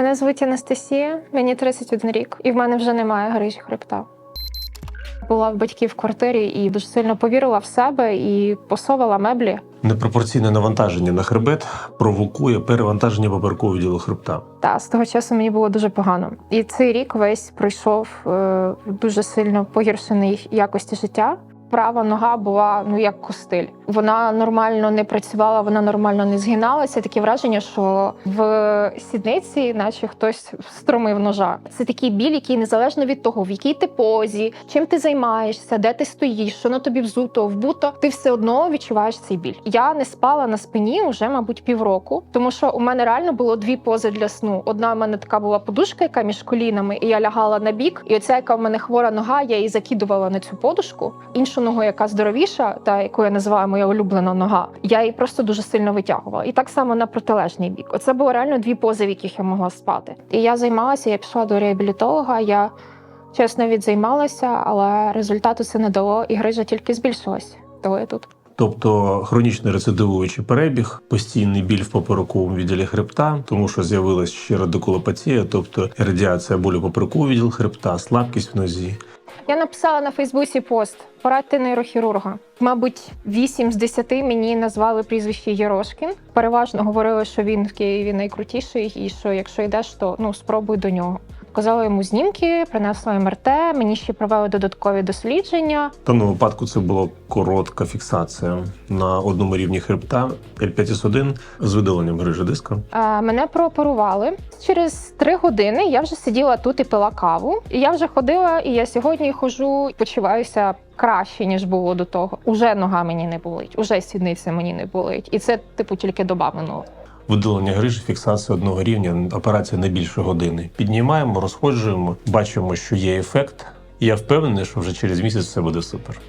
Мене звуть Анастасія, мені 31 рік, і в мене вже немає грижі хребта. Була в батьків в квартирі і дуже сильно повірила в себе і посовала меблі. Непропорційне навантаження на хребет провокує перевантаження поперекового відділу хребта. Та з того часу мені було дуже погано. І цей рік весь пройшов е, дуже сильно погіршений якості життя. Права нога була ну як костиль. Вона нормально не працювала, вона нормально не згиналася. Таке враження, що в сідниці, наче хтось встромив ножа. Це такий біль, який незалежно від того, в якій ти позі, чим ти займаєшся, де ти стоїш, що на тобі взуто, вбуто, ти все одно відчуваєш цей біль. Я не спала на спині вже, мабуть, півроку, тому що у мене реально було дві пози для сну. Одна в мене така була подушка, яка між колінами, і я лягала на бік. І оця, яка в мене хвора нога, я її закидувала на цю подушку. Іншу ногу, яка здоровіша, та яку я називаю моя улюблена нога, я її просто дуже сильно витягувала. І так само на протилежний бік. Оце було реально дві пози, в яких я могла спати. І я займалася, я пішла до реабілітолога. Я чесно відзаймалася, але результату це не дало, і грижа тільки збільшилась. Того я тут. Тобто хронічний рецидивуючий перебіг, постійний біль в поперековому відділі хребта, тому що з'явилась ще радикулопатія, тобто радіація болю поперекового відділу хребта, слабкість в нозі. Я написала на Фейсбуці пост порадьте нейрохірурга. Мабуть, 8 з 10 мені назвали прізвище Єрошкін. Переважно говорили, що він в Києві найкрутіший, і що якщо йдеш, то ну спробуй до нього. Показала йому знімки, принесла МРТ. Мені ще провели додаткові дослідження. В даному випадку це була коротка фіксація на одному рівні хребта L5S1 з видаленням грижі диска. Е, Мене прооперували. Через три години я вже сиділа тут і пила каву. І я вже ходила, і я сьогодні ходжу, почуваюся краще ніж було до того. Уже нога мені не болить, уже сідниця мені не болить. І це типу тільки доба минула. Видалення грижі, фіксація одного рівня, операція не більше години. Піднімаємо, розходжуємо, бачимо, що є ефект. Я впевнений, що вже через місяць все буде супер.